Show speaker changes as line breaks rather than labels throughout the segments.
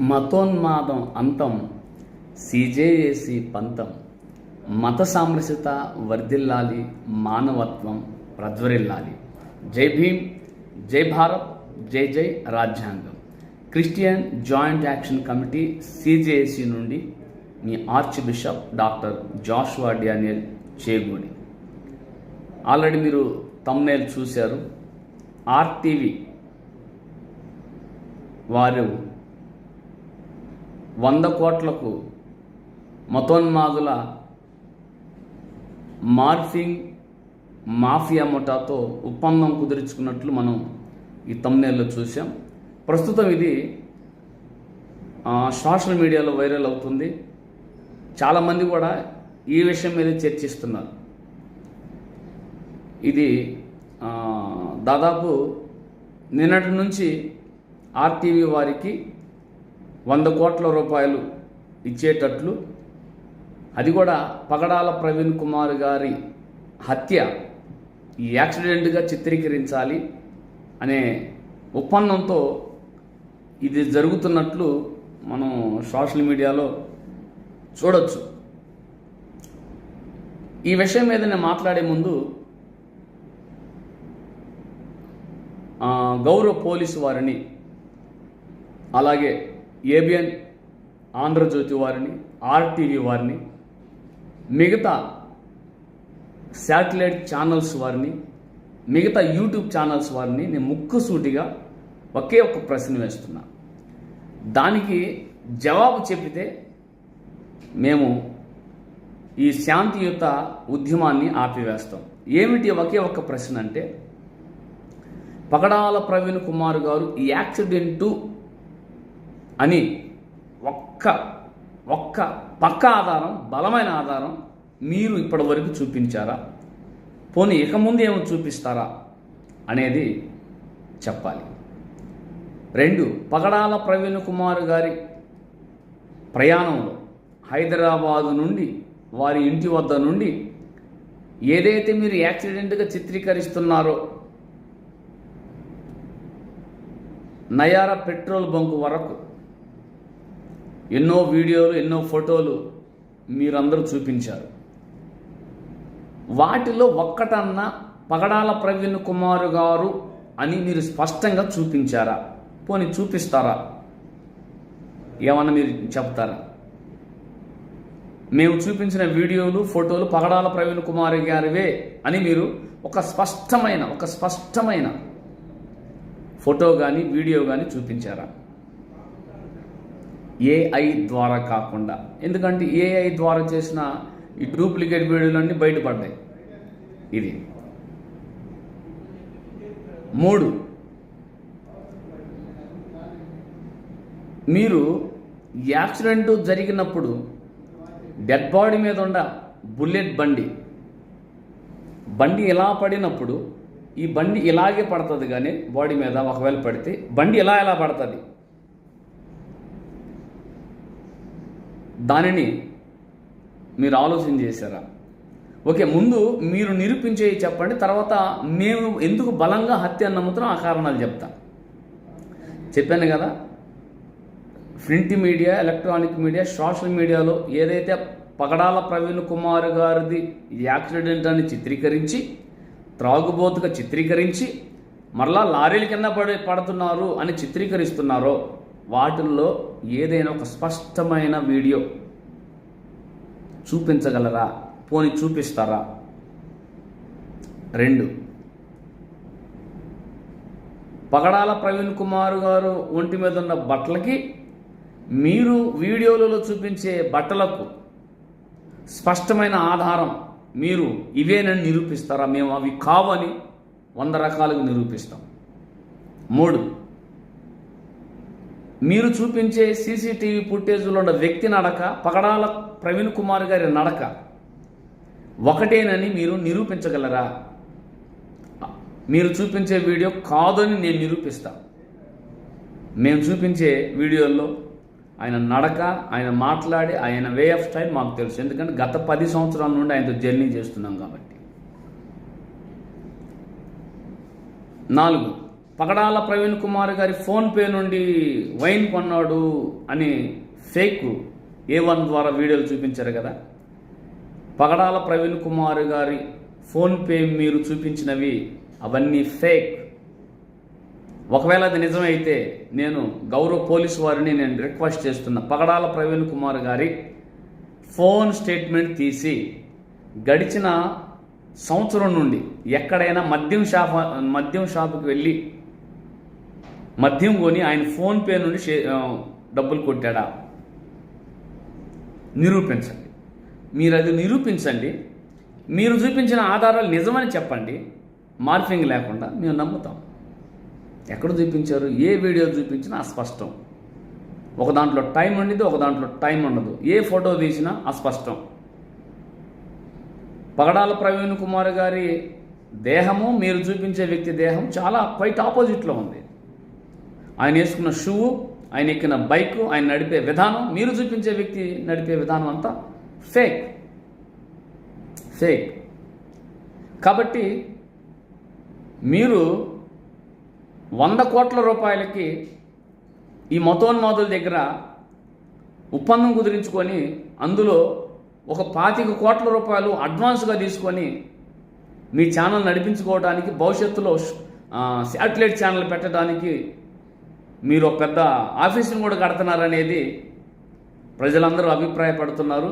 మతోన్మాదం అంతం సిజేఏసి పంతం. మత సామరస్యత వర్ధిల్లాలి మానవత్వం ప్రజ్వరిల్లాలి. జై భీమ్ జై భారత్ జై జై రాజ్యాంగం. Christian joint action committee CJAC నుండి మీ arch bishop doctor Joshua Daniel Chegudi. Already మీరు తమ్నేల్ చూశారు. ఆర్టీవీ వారు వంద కోట్లకు మతోన్మాదుల మార్ఫింగ్ మాఫియా ముఠాతో ఒప్పందం కుదుర్చుకున్నట్లు మనం ఈ తమ్నేల్లో చూసాం ప్రస్తుతం ఇది సోషల్ మీడియాలో వైరల్ అవుతుంది. చాలామంది కూడా ఈ విషయం మీద చర్చిస్తున్నారు. ఇది దాదాపు నిన్నటి నుంచి ఆర్టీవీ వారికి వంద కోట్ల రూపాయలు ఇచ్చేటట్లు అది కూడా పగడాల ప్రవీణ్ కుమార్ గారి హత్య. ఈ యాక్సిడెంట్గా చిత్రీకరించాలి అనే ఒప్పందంతో ఇది జరుగుతున్నట్లు మనం సోషల్ మీడియాలో చూడొచ్చు. ఈ విషయం మీద నేను మాట్లాడే ముందు గౌరవ పోలీసు వారిని అలాగే ఏబిఎన్ ఆంధ్రజ్యోతి వారిని ఆర్టీవీ వారిని మిగతా శాటిలైట్ ఛానల్స్ వారిని మిగతా యూట్యూబ్ ఛానల్స్ వారిని నేను ముక్కుసూటిగా ఒకే ఒక్క ప్రశ్న వేస్తున్నా. దానికి జవాబు చెప్పితే మేము ఈ శాంతియుత ఉద్యమాన్ని ఆపివేస్తాం. ఏమిటి ఒకే ఒక్క ప్రశ్న అంటే పగడాల ప్రవీణ్ కుమార్ గారు ఈ యాక్సిడెంటు అని ఒక్క ఒక్క పక్క ఆధారం బలమైన ఆధారం మీరు ఇప్పటి వరకు చూపించారా? పోనీ ఇక ముందు ఏమో చూపిస్తారా అనేది చెప్పాలి. రెండు పగడాల ప్రవీణ్ కుమార్ గారి ప్రయాణంలో హైదరాబాదు నుండి వారి ఇంటి వద్ద నుండి ఏదైతే మీరు యాక్సిడెంట్గా చిత్రీకరిస్తున్నారో నయార పెట్రోల్ బంకు వరకు ఎన్నో వీడియోలు ఎన్నో ఫోటోలు మీరందరూ చూపించారు. వాటిలో ఒక్కటన్నా పగడాల ప్రవీణ్ కుమార్ గారు అని మీరు స్పష్టంగా చూపించారా? పోనీ చూపిస్తారా? ఏమన్నా మీరు చెప్తారా? మేము చూపించిన వీడియోలు ఫోటోలు పగడాల ప్రవీణ్ కుమార్ గారివే అని మీరు ఒక స్పష్టమైన ఒక స్పష్టమైన ఫోటో కానీ వీడియో కానీ చూపించారా? ఏఐ ద్వారా కాకుండా. ఎందుకంటే ఏఐ ద్వారా చేసిన ఈ డూప్లికేట్ వీడియోలన్నీ బయటపడ్డాయి. ఇది. మూడు. మీరు యాక్సిడెంట్ జరిగినప్పుడు డెడ్ బాడీ మీద ఉన్న బుల్లెట్ బండి. బండి ఇలా పడినప్పుడు ఈ బండి ఇలాగే పడుతుంది కానీ బాడీ మీద ఒకవేళ పడితే బండి ఇలా ఎలా పడుతుంది? దానిని మీరు ఆలోచన చేశారా? ఓకే ముందు మీరు నిరూపించే చెప్పండి తర్వాత మేము ఎందుకు బలంగా హత్య అని నమ్ముతున్నాం ఆ కారణాలు చెప్తా. చెప్పాను కదా print media electronic media social మీడియాలో ఏదైతే పగడాల ప్రవీణ్ కుమార్ గారిది యాక్సిడెంట్ అని చిత్రీకరించి త్రాగుబోతుగా చిత్రీకరించి మరలా లారీల కింద పడి పడుతున్నారు అని చిత్రీకరిస్తున్నారో వాటిల్లో ఏదైనా ఒక స్పష్టమైన వీడియో చూపించగలరా? పోని చూపిస్తారా? రెండు. పగడాల ప్రవీణ్ కుమార్ గారు ఒంటి మీద ఉన్న బట్టలకి మీరు వీడియోలలో చూపించే బట్టలకు స్పష్టమైన ఆధారం మీరు ఇవేనని నిరూపిస్తారా? మేము అవి కావని వంద రకాలుగా నిరూపిస్తాం. మూడు. మీరు చూపించే సీసీటీవీ ఫుటేజ్లో ఉన్న వ్యక్తి నడక పగడాల ప్రవీణ్ కుమార్ గారి నడక ఒకటేనని మీరు నిరూపించగలరా? మీరు చూపించే వీడియో కాదని నేను నిరూపిస్తా. మేము చూపించే వీడియోల్లో ఆయన నడక ఆయన మాట్లాడే ఆయన వే ఆఫ్ స్టైల్ మాకు తెలుసు. ఎందుకంటే గత పది సంవత్సరాల నుండి ఆయనతో జర్నీ చేస్తున్నాం కాబట్టి. నాలుగు. పగడాల ప్రవీణ్ కుమార్ గారి ఫోన్పే నుండి వైన్ కొన్నాడు అని ఫేక్ ఏ వన్ ద్వారా వీడియోలు చూపించారు కదా. పగడాల ప్రవీణ్ కుమార్ గారి ఫోన్పే మీరు చూపించినవి అవన్నీ ఫేక్. ఒకవేళ అది నిజమైతే నేను గౌరవ పోలీసు వారిని నేను రిక్వెస్ట్ చేస్తున్నా. పగడాల ప్రవీణ్ కుమార్ గారి ఫోన్ స్టేట్మెంట్ తీసి గడిచిన సంవత్సరం నుండి ఎక్కడైనా మద్యం షాప్ మద్యం షాపుకి వెళ్ళి మద్యం కొని ఆయన ఫోన్పే నుండి డబ్బులు కొట్టాడా? నిరూపించండి. మీరు అది నిరూపించండి. మీరు చూపించిన ఆధారాలు నిజమని చెప్పండి. మార్ఫింగ్ లేకుండా మేము నమ్ముతాం. ఎక్కడ చూపించారు? ఏ వీడియో చూపించినా అస్పష్టం. ఒక దాంట్లో టైం ఉండిద్ది ఒక దాంట్లో టైం ఉండదు. ఏ ఫోటో తీసినా అస్పష్టం. పగడాల ప్రవీణ్ కుమార్ గారి దేహము మీరు చూపించే వ్యక్తి దేహం చాలా క్వైట్ ఆపోజిట్లో ఉంది. ఆయన వేసుకున్న షూ ఆయన ఎక్కిన బైక్ ఆయన నడిపే విధానం మీరు చూపించే వ్యక్తి నడిపే విధానం అంతా ఫేక్ ఫేక్ కాబట్టి మీరు వంద కోట్ల రూపాయలకి ఈ మతోన్మాదుల దగ్గర ఒప్పందం కుదిరించుకొని అందులో ఒక పాతిక కోట్ల రూపాయలు అడ్వాన్స్గా తీసుకొని మీ ఛానల్ నడిపించుకోవడానికి భవిష్యత్తులో శాటిలైట్ ఛానల్ పెట్టడానికి మీరు ఒక పెద్ద ఆఫీసును కూడా కడుతున్నారనేది ప్రజలందరూ అభిప్రాయపడుతున్నారు.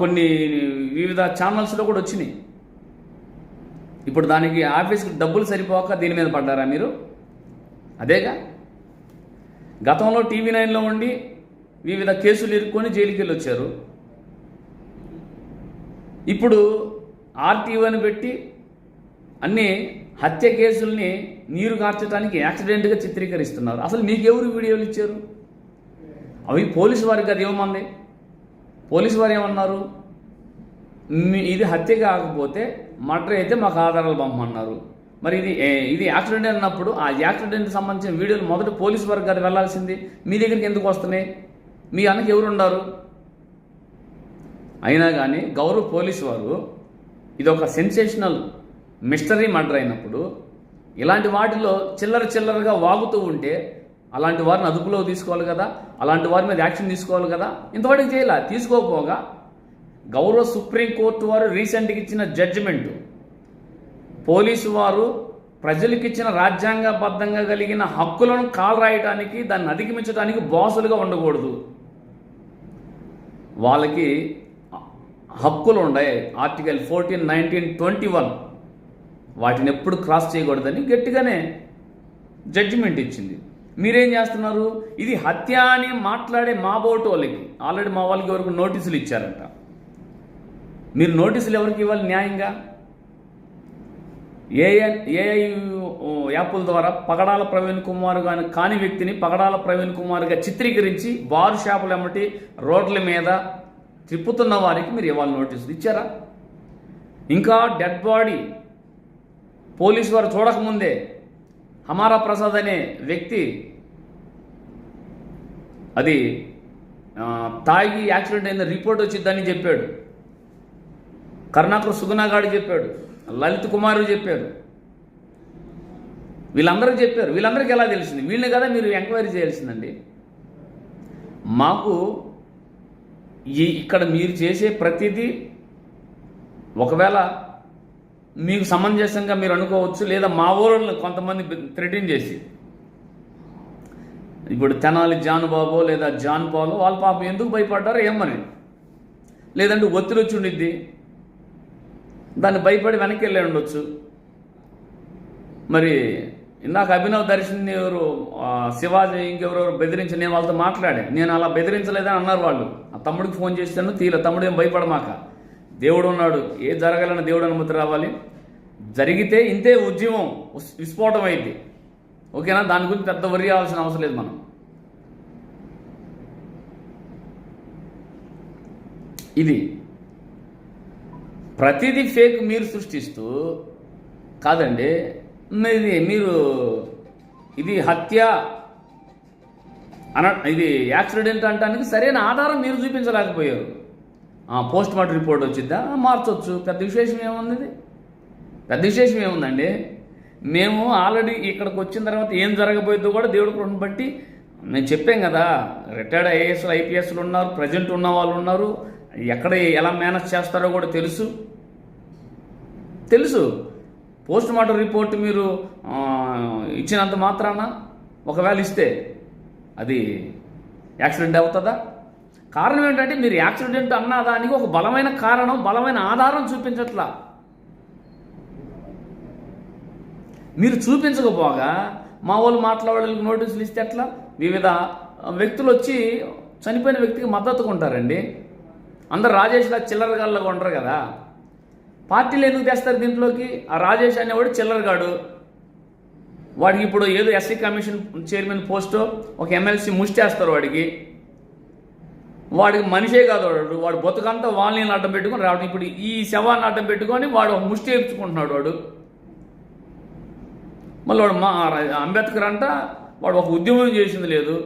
కొన్ని వివిధ ఛానల్స్లో కూడా వచ్చినాయి. ఇప్పుడు దానికి ఆఫీస్కి డబ్బులు సరిపోక దీని మీద పడ్డారా మీరు? అదేగా? గతంలో టీవీ నైన్లో ఉండి వివిధ కేసులు ఇరుక్కొని జైలుకి వెళ్ళి వచ్చారు ఇప్పుడు ఆర్టీఓని పెట్టి అన్నీ హత్య కేసుల్ని నీరు కార్చడానికి యాక్సిడెంట్గా చిత్రీకరిస్తున్నారు. అసలు మీకెవరు వీడియోలు ఇచ్చారు? అవి పోలీసు వారికి అది ఇవ్వమంది పోలీసు వారు ఏమన్నారు? మీ- ఇది హత్య కాకపోతే మర్డర్ అయితే మాకు ఆధారాలు పంపమన్నారు. మరి ఇది ఇది యాక్సిడెంట్ అన్నప్పుడు ఆ యాక్సిడెంట్ సంబంధించిన వీడియోలు మొదట పోలీసు వారికి అది వెళ్ళాల్సింది మీ దగ్గరికి ఎందుకు వస్తున్నాయి? మీ అన్నకి ఎవరు అయినా కానీ గౌరవ పోలీసు వారు ఇది ఒక సెన్సేషనల్ మిస్టరీ మర్డర్ అయినప్పుడు ఇలాంటి వాటిలో చిల్లర చిల్లరగా వాగుతూ ఉంటే అలాంటి వారిని అదుపులో తీసుకోవాలి కదా అలాంటి వారి మీద యాక్షన్ తీసుకోవాలి కదా ఇంతవరకు చేయాల తీసుకోకపోగా గౌరవ సుప్రీంకోర్టు వారు రీసెంట్గా ఇచ్చిన జడ్జిమెంటు పోలీసు వారు ప్రజలకు ఇచ్చిన రాజ్యాంగబద్ధంగా కలిగిన హక్కులను కాలరాయటానికి దాన్ని అధిగమించడానికి బాసులుగా ఉండకూడదు. వాళ్ళకి హక్కులు ఉన్నాయి article fourteen nineteen twenty one వాటిని ఎప్పుడు క్రాస్ చేయకూడదని గట్టిగానే జడ్జిమెంట్ ఇచ్చింది. మీరేం చేస్తున్నారు? ఇది హత్య అని మాట్లాడే మా బోటు వాళ్ళకి. ఆల్రెడీ మా వాళ్ళకి వరకు నోటీసులు ఇచ్చారంట. మీరు నోటీసులు ఎవరికి ఇవ్వాలి న్యాయంగా? ఏఐ ఏఐ యాప్ల ద్వారా పగడాల ప్రవీణ్ కుమార్ గాని కాని వ్యక్తిని పగడాల ప్రవీణ్ కుమార్గా చిత్రీకరించి బారు షాపులు ఎమ్మటి రోడ్ల మీద తిప్పుతున్న వారికి మీరు ఇవాళ నోటీసులు ఇచ్చారా? ఇంకా డెడ్ బాడీ పోలీసు వారు చూడకముందే హమారా ప్రసాద్ అనే వ్యక్తి అది తాగి యాక్సిడెంట్ అయిన రిపోర్ట్ వచ్చిందని చెప్పాడు. కర్ణాకర్ సుగుణాగాడు చెప్పాడు. లలిత్ కుమారు చెప్పారు వీళ్ళందరూ చెప్పారు. వీళ్ళందరికీ ఎలా తెలిసింది? వీళ్ళని కదా మీరు ఎంక్వైరీ చేయాల్సిందండి. మాకు ఈ ఇక్కడ మీరు చేసే ప్రతిదీ ఒకవేళ మీకు సమంజసంగా మీరు అనుకోవచ్చు లేదా మా ఊళ్ళో కొంతమంది థ్రెటిన్ చేసి. ఇప్పుడు తెనాలి జాన్ బాబో లేదా జాన్ పాలో వాళ్ళ పాపం ఎందుకు భయపడ్డారో ఏమని. లేదంటే ఒత్తిడి వచ్చి ఉండిద్ది. దాన్ని భయపడి వెనక్కి వెళ్ళి ఉండొచ్చు. మరి ఇందాక అభినవ్ దర్శన్ ఎవరు శివాజీ ఇంకెవరెవరు బెదిరించి నేను వాళ్ళతో మాట్లాడే. నేను అలా బెదిరించలేదని అన్నారు వాళ్ళు. ఆ తమ్ముడికి ఫోన్ చేస్తాను తీల తమ్ముడు ఏం భయపడమాక. దేవుడు ఉన్నాడు ఏ జరగాలన్న దేవుడు అనుమతి రావాలి? జరిగితే ఇంతే ఉద్యమం విస్ఫోటం అయింది ఓకేనా? దాని గురించి పెద్ద వరి అవ్వాల్సిన అవసరం లేదు మనం. ఇది ప్రతిదీ ఫేక్ మీరు సృష్టిస్తూ కాదండి. ఇది మీరు ఇది హత్య అన ఇది యాక్సిడెంట్ అంటానికి సరైన ఆధారం మీరు చూపించలేకపోయారు. పోస్ట్ మార్టం రిపోర్ట్ వచ్చిద్దా? మార్చొచ్చు. పెద్ద విశేషం ఏముంది పెద్ద విశేషం ఏముందండి? మేము ఆల్రెడీ ఇక్కడికి వచ్చిన తర్వాత ఏం జరగబోయేదో కూడా దేవుడి కృపను బట్టి నేను చెప్పాం కదా. రిటైర్డ్ ఐఏఎస్లు ఐపీఎస్లు ఉన్నారు ప్రజెంట్ ఉన్న వాళ్ళు ఉన్నారు. ఎక్కడ ఎలా మేనేజ్ చేస్తారో కూడా తెలుసు. తెలుసు. పోస్ట్ మార్టం రిపోర్ట్ మీరు ఇచ్చినంత మాత్రాన ఒకవేళ ఇస్తే అది యాక్సిడెంట్ అవుతుందా? కారణం ఏంటంటే మీరు యాక్సిడెంట్ అన్న దానికి ఒక బలమైన కారణం బలమైన ఆధారం చూపించట్లా. మీరు చూపించకపోగా మా వాళ్ళు మాట్లాడడానికి నోటీసులు ఇస్తే అట్లా వివిధ వ్యక్తులు వచ్చి చనిపోయిన వ్యక్తికి మద్దతుగా ఉంటారండి. అందరు రాజేష్లా చిల్లరగాళ్ళగా ఉండరు కదా. పార్టీలు ఎందుకు తెస్తారు దీంట్లోకి? ఆ రాజేష్ అనేవాడు చిల్లరగాడు వాడికి ఇప్పుడు ఏదో ఎస్సీ కమిషన్ చైర్మన్ పోస్టో ఒక ఎమ్మెల్సీ ముష్టేస్తారు వాడికి. వాడికి మనిషే కాదు వాడు. వాడు బతుకంతా వాళ్ళని అడ్డం పెట్టుకొని రావడం. ఇప్పుడు ఈ శవాన్ని అడ్డం పెట్టుకొని వాడు ఒక ముష్టి ఏర్చుకుంటున్నాడు వాడు. మళ్ళీ వాడు మా అంబేద్కర్ అంట వాడు ఒక ఉద్యమం చేసింది లేదు.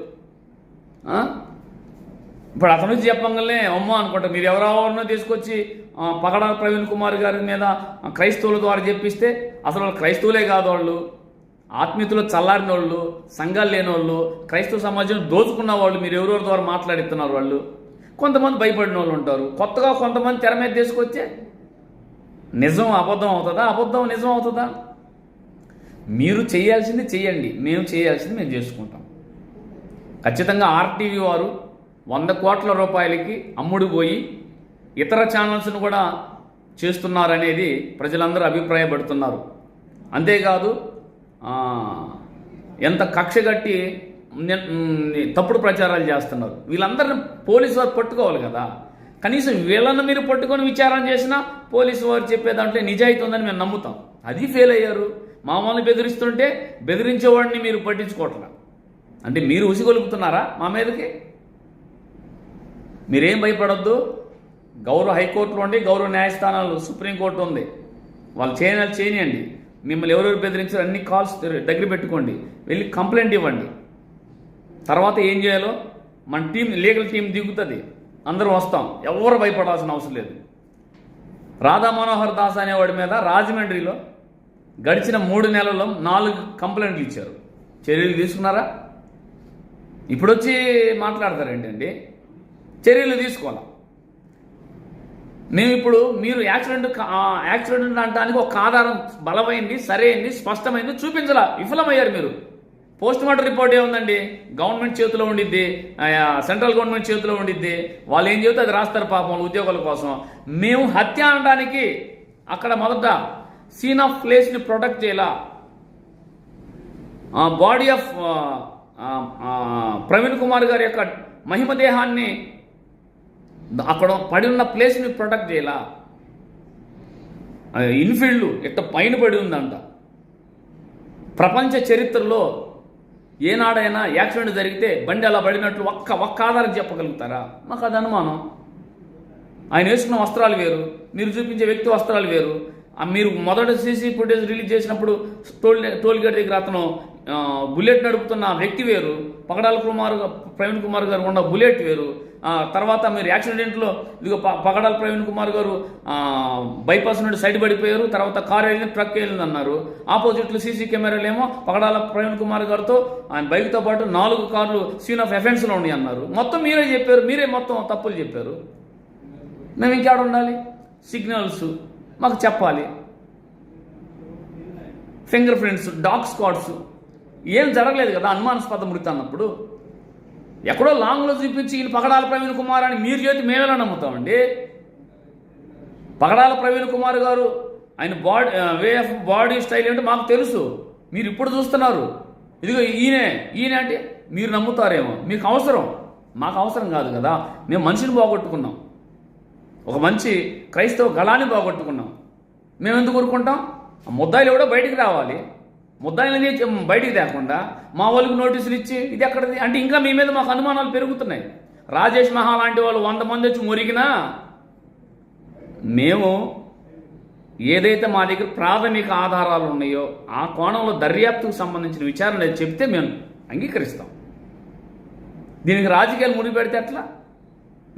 ఇప్పుడు అతను చెప్పంగానే అమ్మ అనుకుంటా మీరు ఎవరెవరినో తీసుకొచ్చి పగడ ప్రవీణ్ కుమార్ గారి మీద క్రైస్తవుల ద్వారా చెప్పిస్తే అసలు వాళ్ళు క్రైస్తవులే కాదు వాళ్ళు. ఆత్మీయతలో చల్లారిన వాళ్ళు సంఘాలు లేని వాళ్ళు క్రైస్తవ సమాజం దోచుకున్న వాళ్ళు మీరు ఎవరెవరి ద్వారా మాట్లాడిస్తున్నారు వాళ్ళు? కొంతమంది భయపడిన వాళ్ళు ఉంటారు. కొత్తగా కొంతమంది తెర మీద తీసుకొచ్చే నిజం అబద్ధం అవుతుందా? అబద్ధం నిజం అవుతుందా? మీరు చేయాల్సింది చేయండి. మేము చేయాల్సింది మేము చేసుకుంటాం. ఖచ్చితంగా ఆర్టీవీ వారు వంద కోట్ల రూపాయలకి అమ్ముడు పోయి ఇతర ఛానల్స్ను కూడా చేస్తున్నారనేది ప్రజలందరూ అభిప్రాయపడుతున్నారు. అంతేకాదు ఎంత కక్ష కట్టి తప్పుడు ప్రచారాలు చేస్తున్నారు. వీళ్ళందరిని పోలీసు వారు పట్టుకోవాలి కదా. కనీసం వీళ్ళని మీరు పట్టుకొని విచారణ చేసినా పోలీసు వారు చెప్పే దాంట్లో నిజాయితీ ఉందని మేము నమ్ముతాం. అది ఫెయిల్ అయ్యారు. మామూలు బెదిరిస్తుంటే బెదిరించేవాడిని మీరు పట్టించుకోవట్లా. అంటే మీరు ఉసిగొలుపుతున్నారా మా మీదకి? మీరేం భయపడొద్దు. గౌరవ హైకోర్టులో ఉండి గౌరవ న్యాయస్థానాలు సుప్రీంకోర్టు ఉంది. వాళ్ళు చేయనాలు చేయనియండి. మిమ్మల్ని ఎవరెవరు బెదిరించారు అన్ని కాల్స్ దగ్గర పెట్టుకోండి. వెళ్ళి కంప్లైంట్ ఇవ్వండి. తర్వాత ఏం చేయాలో మన టీం లీగల్ టీం దిగుతుంది. అందరూ వస్తాం. ఎవరు భయపడాల్సిన అవసరం లేదు. రాధా మనోహర్ దాస్ అనేవాడి మీద రాజమండ్రిలో గడిచిన మూడు నెలల్లో నాలుగు కంప్లైంట్లు ఇచ్చారు. చర్యలు తీసుకున్నారా? ఇప్పుడొచ్చి మాట్లాడతారేంటండి? చర్యలు తీసుకోవాలా? మేము ఇప్పుడు మీరు యాక్సిడెంట్ యాక్సిడెంట్ అనడానికి ఒక ఆధారం బలమైంది సరైంది స్పష్టమైంది చూపించాల. విఫలమయ్యారు మీరు. పోస్ట్ మార్టం రిపోర్ట్ ఏముందండి? గవర్నమెంట్ చేతిలో ఉండిద్ది సెంట్రల్ గవర్నమెంట్ చేతిలో ఉండిద్ది. వాళ్ళు ఏం చెబితే అది రాస్తారు పాపం ఉద్యోగుల కోసం. మేము హత్య అనడానికి అక్కడ మొదట సీన్ ఆఫ్ ప్లేస్ని ప్రొటెక్ట్ చేయాలా? బాడీ ఆఫ్ ప్రవీణ్ కుమార్ గారి యొక్క మహిమ దేహాన్ని అక్కడ పడి ఉన్న ప్లేస్ని ప్రొటెక్ట్ చేయాలా? ఇన్ఫీల్డ్ ఎంత పైన పడి ఉందంట. ప్రపంచ చరిత్రలో ఏనాడైనా యాక్సిడెంట్ జరిగితే బండి అలా పడినట్లు ఒక్క ఒక్క ఆధారం చెప్పగలుగుతారా? మాకు అది అనుమానం. ఆయన వేసుకున్న వస్త్రాలు వేరు మీరు చూపించే వ్యక్తి వస్త్రాలు వేరు. మీరు మొదట సీసీ ఫుటేజ్ రిలీజ్ చేసినప్పుడు టోల్ టోల్ గేట్ దగ్గర అతను బుల్లెట్ నడుపుతున్న ఆ వ్యక్తి వేరు. పగడాల కుమార్ ప్రవీణ్ కుమార్ గారు ఉన్న బుల్లెట్ వేరు. తర్వాత మీరు యాక్సిడెంట్లో ఇదిగో పగడాల ప్రవీణ్ కుమార్ గారు బైపాస్ నుండి సైడ్ పడిపోయారు తర్వాత కారు వెళ్ళింది ట్రక్ వెళ్ళింది అన్నారు. ఆపోజిట్లో సీసీ కెమెరాలు ఏమో పగడాల ప్రవీణ్ కుమార్ గారితో ఆయన బైక్తో పాటు నాలుగు కార్లు సీన్ ఆఫ్ ఎఫెన్స్లో ఉన్నాయి అన్నారు. మొత్తం మీరే చెప్పారు మీరే మొత్తం తప్పులు చెప్పారు. మేము ఇంకేడ ఉండాలి? సిగ్నల్స్ మాకు చెప్పాలి. Finger prints dog squads. ఏం జరగలేదు కదా అనుమానాస్పద మృతి అన్నప్పుడు. ఎక్కడో లాంగ్లో చూపించి ఈయన పగడాల ప్రవీణ్ కుమార్ అని మీరు చేతి మేమేలా నమ్ముతామండి. పగడాల ప్రవీణ్ కుమార్ గారు ఆయన body way of body style ఏంటో మాకు తెలుసు. మీరు ఇప్పుడు చూస్తున్నారు. ఇదిగో ఈయనే ఈయన అంటే మీరు నమ్ముతారేమో. మీకు అవసరం. మాకు అవసరం కాదు కదా. మేము మనిషిని పోగొట్టుకున్నాం. ఒక మంచి క్రైస్తవ గళాన్ని బాగొట్టుకున్నాం మేము ఎందుకు కోరుకుంటాం ముద్దాయిలు కూడా బయటికి రావాలి. ముద్దాయిలని బయటికి తేకుండా మా వాళ్ళకి నోటీసులు ఇచ్చి ఇది ఎక్కడది? అంటే ఇంకా మీ మీద మాకు అనుమానాలు పెరుగుతున్నాయి. రాజేష్ మహా లాంటి వాళ్ళు వంద మంది వచ్చి మురిగినా మేము ఏదైతే మా దగ్గర ప్రాథమిక ఆధారాలు ఉన్నాయో ఆ కోణంలో దర్యాప్తుకు సంబంధించిన విచారణ చెప్తే మేము అంగీకరిస్తాం. దీనికి రాజకీయాలు ముడిపెడితే ఎట్లా?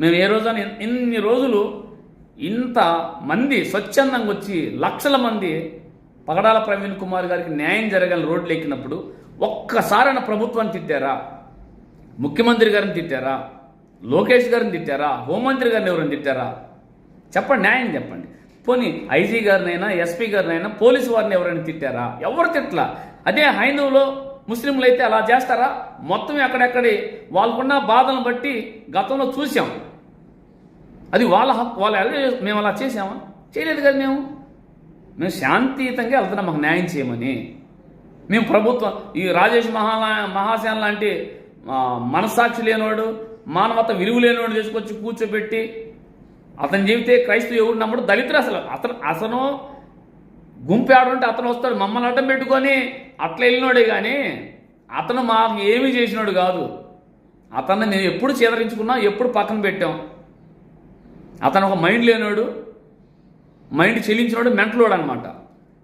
మేము ఏ రోజున ఇన్ని రోజులు ఇంత మంది స్వచ్ఛందంగా వచ్చి లక్షల మంది పగడాల ప్రవీణ్ కుమార్ గారికి న్యాయం జరగాలని రోడ్లు ఎక్కినప్పుడు ఒక్కసారైనా ప్రభుత్వాన్ని తిట్టారా? ముఖ్యమంత్రి గారిని తిట్టారా? లోకేష్ గారిని తిట్టారా? హోంమంత్రి గారిని ఎవరైనా తిట్టారా? చెప్పండి న్యాయం చెప్పండి. పోనీ ఐజీ గారినైనా ఎస్పీ గారినైనా పోలీసు వారిని ఎవరైనా తిట్టారా? ఎవరు తిట్లా? అదే హైందవులో ముస్లింలు అయితే అలా చేస్తారా? మొత్తం ఎక్కడెక్కడి వాళ్ళకున్న బాధలను బట్టి గతంలో చూసాం అది వాళ్ళ హక్కు వాళ్ళు మేము అలా చేసామా చేయలేదు కదా మేము. మేము శాంతియుతంగా వెళ్తున్నాం మాకు న్యాయం చేయమని. మేము ప్రభుత్వం ఈ రాజేష్ మహా మహాసేన లాంటి మనస్సాక్షి లేనివాడు మానవత విలువ లేనివాడు తీసుకొచ్చి కూర్చోబెట్టి అతను చెబితే క్రైస్తవు ఎవరు నమ్మడు దళితుడు అసలు. అతను అసలు గుంపు ఆడుంటే అతను వస్తాడు మమ్మల్ని అడ్డం పెట్టుకొని అట్లా వెళ్ళినోడే కానీ అతను మాకు ఏమీ చేసినాడు కాదు. అతన్ని నేను ఎప్పుడు చేదరించుకున్నా ఎప్పుడు పక్కన పెట్టాం. అతను ఒక మైండ్ లేనోడు మైండ్ చెల్లించినోడు మెంటలోడు అనమాట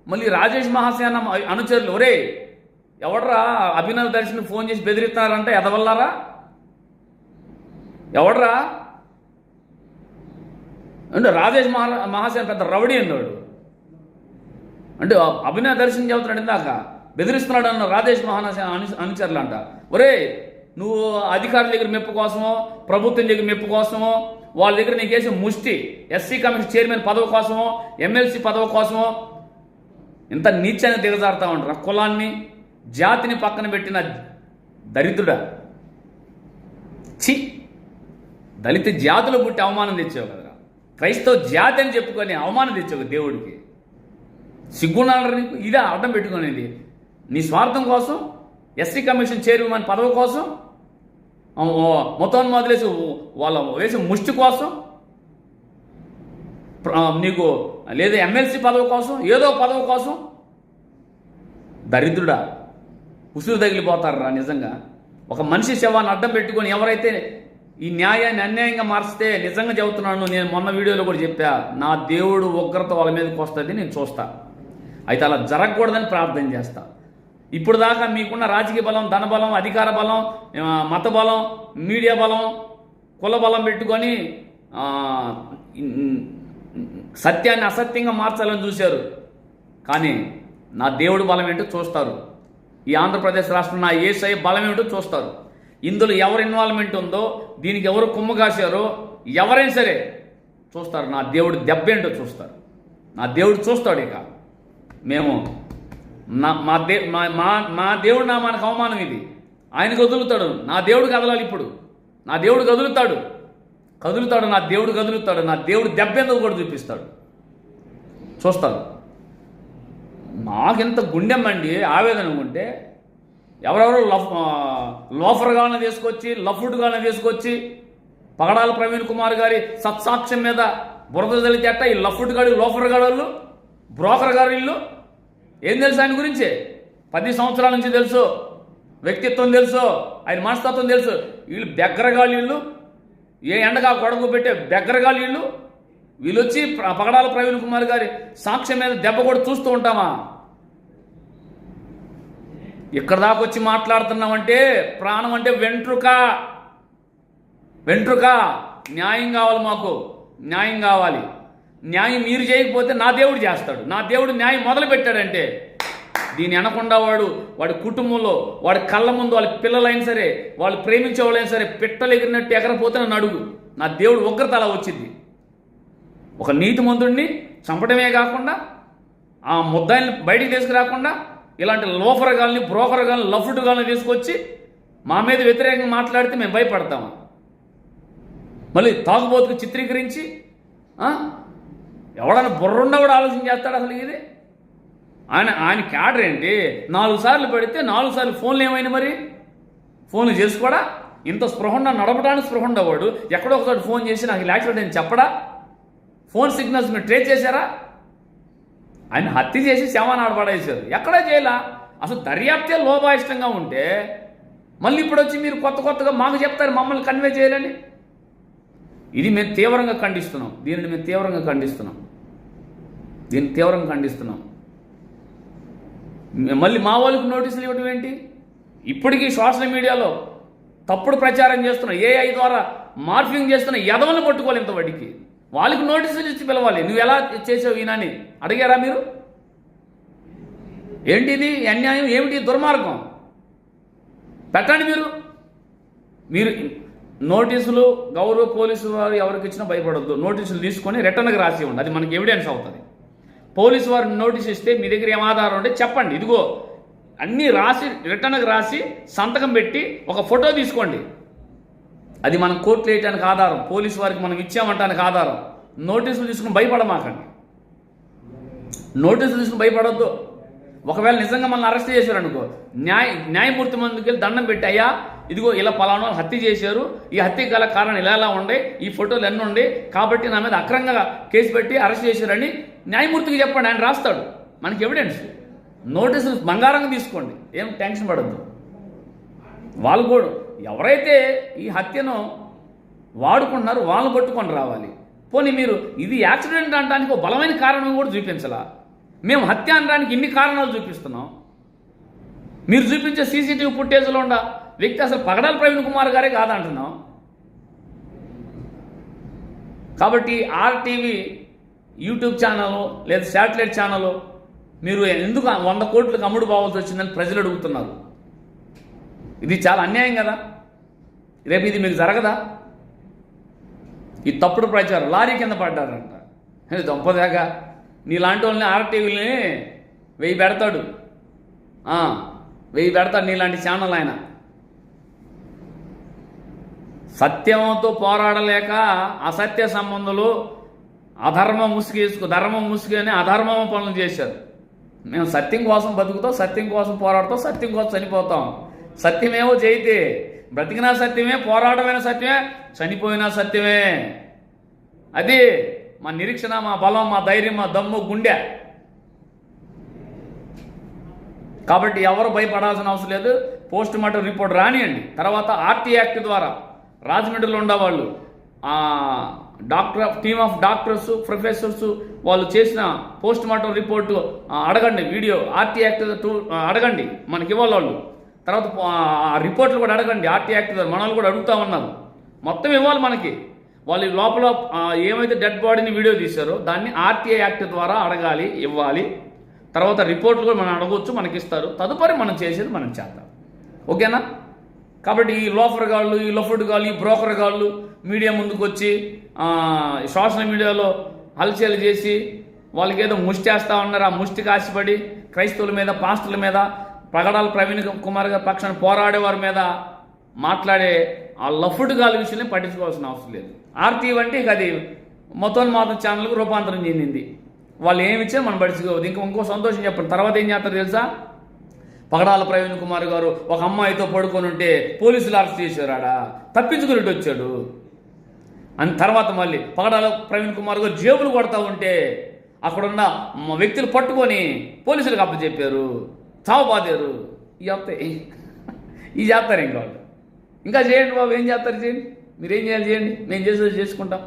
మళ్ళీ రాజేష్ మహాసేన అనుచరులు ఒరే ఎవడరా అభినవ్ దర్శన్ ఫోన్ చేసి బెదిరిస్తున్నారంటే ఎదవల్లారా? ఎవడరా? అంటే రాజేష్ మహా మహాసేన పెద్ద రౌడీ అన్నాడు. అంటే అభినవ్ దర్శన్ చెబుతున్నాడు ఇందాక బెదిరిస్తున్నాడు అన్న రాజేష్ మహాసేన అను అనుచరులు అంట ఒరే నువ్వు అధికారుల దగ్గర మెప్పు కోసమో ప్రభుత్వం దగ్గర మెప్పు కోసమో వాళ్ళ దగ్గర నీకు ముష్టి ఎస్సీ కమిషన్ చైర్మన్ పదవి కోసమో ఎమ్మెల్సీ పదవి కోసమో ఇంత నీచాన్ని దిగజారుతా ఉంటారు కులాన్ని జాతిని పక్కన పెట్టిన దరిద్రుడా. ఛీ! దళిత జాతులు పుట్టి అవమానం తెచ్చావు కదరా. క్రైస్తవ జాతి అని చెప్పుకొని అవమానం తెచ్చావు దేవుడికి. సిగ్గున్నాడు నీకు? ఇదే అర్థం పెట్టుకునేది. నీ స్వార్థం కోసం ఎస్సీ కమిషన్ చైర్మన్ పదవి కోసం ఆ, ఓ, మొత్తం మొదలేసి వాళ్ళ వేసే ముష్టి కోసం నీకు లేదా ఎమ్మెల్సీ పదవి కోసం ఏదో పదవి కోసం దరిద్రుడా ఉసురు తగిలిపోతారా నిజంగా? ఒక మనిషి శవాన్ని అడ్డం పెట్టుకొని ఎవరైతే ఈ న్యాయాన్ని అన్యాయంగా మార్చితే నిజంగా చెబుతున్నాను నేను మొన్న వీడియోలో కూడా చెప్పా నా దేవుడు ఉగ్రత వాళ్ళ మీదకి వస్తుంది నేను చూస్తా. అయితే అలా జరగకూడదని ప్రార్థన చేస్తా. ఇప్పుడు దాకా మీకున్న రాజకీయ బలం ధనబలం అధికార బలం మత బలం మీడియా బలం కుల బలం పెట్టుకొని సత్యాన్ని అసత్యంగా మార్చాలని చూశారు. కానీ నా దేవుడు బలం ఏంటో చూస్తారు. ఈ ఆంధ్రప్రదేశ్ రాష్ట్రం నా ఏసఐ బలం ఏమిటో చూస్తారు. ఇందులో ఎవరు ఇన్వాల్వ్మెంట్ ఉందో దీనికి ఎవరు కుమ్మ కాశారో ఎవరైనా సరే చూస్తారు. నా దేవుడు దెబ్బ ఏంటో చూస్తారు. నా దేవుడు చూస్తాడు ఇక. మేము నా మా దే మా మా మా దేవుడు నా మనకు అవమానం ఇది. ఆయన కదులుతాడు. నా దేవుడు కదలాలి ఇప్పుడు. నా దేవుడు కదులుతాడు. కదులుతాడు నా దేవుడు కదులుతాడు. నా దేవుడు దెబ్బెందుకు కూడా చూపిస్తాడు? చూస్తాడు మాకెంత గుండెమ్మండి ఆవేదన ఉంటే ఎవరెవరో లఫ్ ఆ, లోఫర్గానే తీసుకొచ్చి లఫ్డ్గానే తీసుకొచ్చి పగడాల ప్రవీణ్ కుమార్ గారి సత్సాక్ష్యం మీద బురద చల్లితే అట్ట ఈ లఫ్డ్ గాడు లోఫర్ గాడోళ్ళు బ్రోకర్ గారు వీళ్ళు ఏం తెలుసు ఆయన గురించి? పది సంవత్సరాల నుంచి తెలుసు. వ్యక్తిత్వం తెలుసు. ఆయన మనస్తత్వం తెలుసు. వీళ్ళు బెగ్గరగాళ్ళు ఏ ఎండగా కొడకు పెట్టే బెగ్గరగాళ్ళు వీళ్ళు. వీళ్ళు వచ్చి పగడాల ప్రవీణ్ కుమార్ గారి సాక్ష్యం మీద దెబ్బ కూడా చూస్తూ ఉంటామా? ఇక్కడ దాకా వచ్చి మాట్లాడుతున్నామంటే ప్రాణం అంటే వెంట్రుక. వెంట్రుక. న్యాయం కావాలి మాకు. న్యాయం కావాలి. న్యాయం మీరు చేయకపోతే నా దేవుడు చేస్తాడు. నా దేవుడు న్యాయం మొదలు పెట్టాడంటే దీని అనకుండా వాడు వాడి కుటుంబంలో వాడి కళ్ళ ముందు వాళ్ళ పిల్లలైనా సరే వాళ్ళు ప్రేమించే వాళ్ళైనా సరే పిట్టలు ఎగిరినట్టు ఎగరపోతే నన్ను అడుగు. నా దేవుడు ఉగ్రత అలా వచ్చింది. ఒక నీతిమంతుడిని చంపడమే కాకుండా ఆ ముద్దాయిని బయటికి తీసుకురాకుండా ఇలాంటి లోఫర్ గాల్ని బ్రోకర్ గాల్ని లఫ్డ్ గాల్ని తీసుకొచ్చి మా మీద వ్యతిరేకంగా మాట్లాడితే మేము భయపడతాము మళ్ళీ తాగుబోతుకు చిత్రీకరించి ఎవడన్నా బుర్రుండా కూడా ఆలోచన చేస్తాడు అసలు ఇది? ఆయన ఆయన క్యాడర్ ఏంటి? నాలుగు సార్లు పెడితే నాలుగు సార్లు ఫోన్లు ఏమైనా మరి? ఫోన్లు చేసుకోడా? ఇంత స్పృహండా నడపడానికి స్పృహ వాడు. ఎక్కడో ఒకసారి ఫోన్ చేసి నాకు ఇలా నేను చెప్పడా? ఫోన్ సిగ్నల్స్ మీరు ట్రేస్ చేశారా? ఆయన హత్య చేసి శవాన్ని ఆడపడేశారు ఎక్కడా చేయలా? అసలు దర్యాప్తే లోపాయిష్టంగా ఉంటే మళ్ళీ ఇప్పుడు వచ్చి మీరు కొత్త కొత్తగా మాకు చెప్తారు మమ్మల్ని కన్వే చేయాలని? ఇది మేము తీవ్రంగా ఖండిస్తున్నాం. దీనిని మేము తీవ్రంగా ఖండిస్తున్నాం. దీన్ని తీవ్రంగా ఖండిస్తున్నాం. మళ్ళీ మా వాళ్ళకి నోటీసులు ఇవ్వడం ఏంటి? ఇప్పటికీ సోషల్ మీడియాలో తప్పుడు ప్రచారం చేస్తున్న ఏఐ ద్వారా మార్ఫింగ్ చేస్తున్న ఎదవలను పట్టుకోవాలి ఇంతవాడికి వాళ్ళకి నోటీసులు ఇచ్చి పిలవాలి. నువ్వు ఎలా చేసావు ఈయనని అడిగారా మీరు? ఏంటిది? అన్యాయం? ఏమిటి? దుర్మార్గం. పెట్టండి మీరు. మీరు నోటీసులు గౌరవ పోలీసు వారు ఎవరికి ఇచ్చినా భయపడద్దు. నోటీసులు తీసుకొని రిటర్న్కి రాసి ఇవ్వండి అది మనకి ఎవిడెన్స్ అవుతుంది. పోలీసు వారు నోటీస్ ఇస్తే మీ దగ్గర ఏం ఆధారం ఉంటే చెప్పండి. ఇదిగో అన్నీ రాసి రిటర్న్కి రాసి సంతకం పెట్టి ఒక ఫోటో తీసుకోండి. అది మనం కోర్టులో వేయడానికి ఆధారం పోలీసు వారికి మనం ఇచ్చామంటానికి ఆధారం. నోటీసులు తీసుకుని భయపడమాకండి. నోటీసులు తీసుకుని భయపడొద్దు. ఒకవేళ నిజంగా మనల్ని అరెస్ట్ చేశారనుకో న్యాయ న్యాయమూర్తి ముందుకు వెళ్ళి దండం పెట్టి అయ్యా ఇదిగో ఇలా పలానా వాళ్ళు హత్య చేశారు. ఈ హత్య గల కారణం ఇలా ఇలా ఉండే ఈ ఫోటోలు ఎన్ని ఉండే కాబట్టి నా మీద అక్రంగా కేసు పెట్టి అరెస్ట్ చేశారని న్యాయమూర్తికి చెప్పండి ఆయన రాస్తాడు. మనకి ఎవిడెన్స్ నోటీసులు బంగారంగా తీసుకోండి. ఏం టెన్షన్ పడద్దు. వాళ్ళు కూడా ఎవరైతే ఈ హత్యను వాడుకుంటున్నారో వాళ్ళని పట్టుకొని రావాలి. పోనీ మీరు ఇది యాక్సిడెంట్ అనడానికి ఒక బలమైన కారణం కూడా చూపించలా? మేము హత్య అనడానికి ఇన్ని కారణాలు చూపిస్తున్నాం. మీరు చూపించే సీసీటీవీ ఫుటేజ్లో ఉన్న వ్యక్తి అసలు పగడాల ప్రవీణ్ కుమార్ గారే కాదంటున్నాం. కాబట్టి ఆర్టీవీ యూట్యూబ్ ఛానల్ లేదా శాటిలైట్ ఛానల్ మీరు ఎందుకు వంద కోట్లకు అమ్ముడు పోవాల్సి వచ్చిందని ప్రజలు అడుగుతున్నారు. ఇది చాలా అన్యాయం కదా? రేపు ఇది మీకు జరగదా? ఈ తప్పుడు ప్రచారం లారీ కింద పడ్డారంట. ఇది దొంపదాకా నీలాంటి వాళ్ళని ఆర్టీవీని వెయ్యి పెడతాడు. వెయ్యి పెడతాడు నీలాంటి ఛానల్ ఆయన. సత్యంతో పోరాడలేక అసత్య సంబంధులు అధర్మం ముసుగేసుకు ధర్మం ముసుగని అధర్మం పనులు చేశారు. మేము సత్యం కోసం బతుకుతాం సత్యం కోసం పోరాడతాం సత్యం కోసం చనిపోతాం. సత్యమేవో చేయితే బ్రతికినా సత్యమే పోరాటమైన సత్యమే చనిపోయినా సత్యమే. అది మా నిరీక్షణ మా బలం మా ధైర్యం మా దమ్ము గుండె. కాబట్టి ఎవరు భయపడాల్సిన అవసరం లేదు. పోస్ట్ మార్టం రిపోర్ట్ రానియండి. తర్వాత ఆర్టీ యాక్ట్ ద్వారా రాజమండ్రిలో ఉండేవాళ్ళు. Doctor team of doctors professors వాళ్ళు చేసిన పోస్ట్ మార్టం రిపోర్టు అడగండి వీడియో ఆర్టీ యాక్ట్ టూ అడగండి మనకి ఇవ్వాలి వాళ్ళు తర్వాత ఆ రిపోర్ట్లు కూడా అడగండి ఆర్టీ యాక్ట్ మనల్ని కూడా అడుగుతా ఉన్నారు. మొత్తం ఇవ్వాలి మనకి. వాళ్ళు లోపల ఏమైతే డెడ్ బాడీని వీడియో తీశారో దాన్ని ఆర్టీఐ యాక్ట్ ద్వారా అడగాలి ఇవ్వాలి. తర్వాత రిపోర్ట్లు కూడా మనం అడగవచ్చు మనకి ఇస్తారు. తదుపరి మనం చేసేది మనం చేద్దాం. ఓకేనా? కాబట్టి ఈ లోఫర్ గాళ్ళు ఈ లొఫర్డ్ గాళ్ళు ఈ బ్రోకర్ గాళ్ళు మీడియా ముందుకు వచ్చి సోషల్ మీడియాలో హల్చల్ చేసి వాళ్ళకి ఏదో ముష్టి వేస్తా ఉన్నారు. ఆ ముష్టికి ఆశపడి క్రైస్తవుల మీద పాస్టుల మీద పగడాల ప్రవీణ్ కుమార్ గారి పక్షాన పోరాడే వారి మీద మాట్లాడే ఆ లఫుడ్ గాల విషయాన్ని పట్టించుకోవాల్సిన అవసరం లేదు. ఆర్టీ అంటే ఇక అది మొత్తం మాత్రం ఛానల్కి రూపాంతరం చెందింది. వాళ్ళు ఏమి ఇచ్చినా మనం పట్టించుకోవద్దు. ఇంకా ఇంకో సంతోషం చెప్పండి. తర్వాత ఏం చేస్తారు తెలుసా? పగడాల ప్రవీణ్ కుమార్ గారు ఒక అమ్మాయితో పడుకొని ఉంటే పోలీసులు అరెస్ట్ చేశారు ఆడ తప్పించుకుని ఇటు వచ్చాడు. అని తర్వాత మళ్ళీ పగడాల ప్రవీణ్ కుమార్ గారు జేబులు కొడతా ఉంటే అక్కడున్న వ్యక్తులు పట్టుకొని పోలీసులకు అప్పచెప్పారు. చావు బాదారు ఈ చెప్తాయి ఈ చేస్తారు ఇంకా వాళ్ళు ఇంకా చేయండి బాబు ఏం చేస్తారు చేయండి. మీరు ఏం చేయాలి చేయండి. మేము చేసేది చేసుకుంటాం.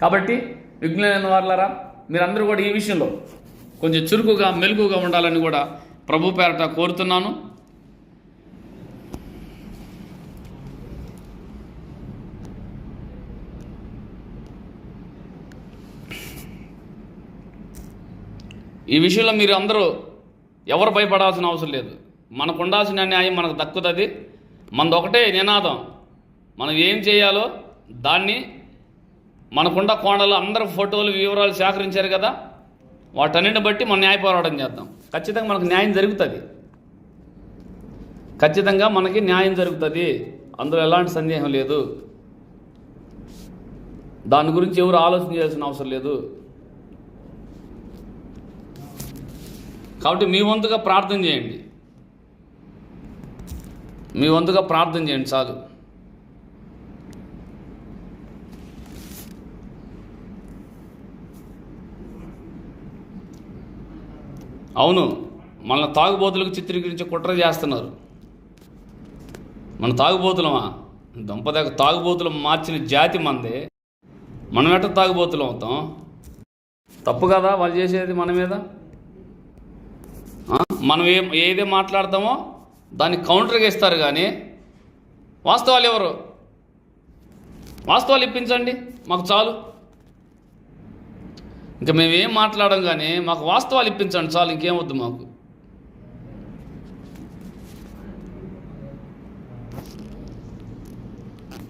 కాబట్టి విజ్ఞాన వారులారా మీరందరూ కూడా ఈ విషయంలో కొంచెం చురుకుగా మెలుగుగా ఉండాలని కూడా ప్రభు పేరట కోరుతున్నాను. ఈ విషయంలో మీరు అందరూ ఎవరు భయపడాల్సిన అవసరం లేదు. మనకు ఉండాల్సిన న్యాయం మనకు దక్కుతుంది. మనది ఒకటే నినాదం. మనం ఏం చేయాలో దాన్ని మనకున్న కోణాలు అందరు ఫోటోలు వివరాలు సేకరించారు కదా. వాటన్నిటిని బట్టి మనం న్యాయ పోరాటం చేద్దాం. ఖచ్చితంగా మనకు న్యాయం జరుగుతుంది. ఖచ్చితంగా మనకి న్యాయం జరుగుతుంది. అందులో ఎలాంటి సందేహం లేదు. దాని గురించి ఎవరు ఆలోచన చేయాల్సిన అవసరం లేదు. కాబట్టి మీ వంతుగా ప్రార్థన చేయండి. మీ వంతుగా ప్రార్థన చేయండి చాలు. అవును మన తాగుబోతులకు చిత్రీకరించి కుట్ర చేస్తున్నారు. మన తాగుబోతులమా? దంపదాక తాగుబోతులు మార్చిన జాతి మందే. మనం ఎట్ట తాగుబోతులు అవుతాం? తప్పు కదా వాళ్ళు చేసేది మన మీద? మనం ఏ ఏదే మాట్లాడతామో దాన్ని కౌంటర్గా ఇస్తారు కానీ వాస్తవాలు ఎవరు? వాస్తవాలు ఇప్పించండి మాకు చాలు. ఇంకా మేము ఏం మాట్లాడడం కానీ మాకు వాస్తవాలు ఇప్పించండి చాలు ఇంకేం వద్దు మాకు.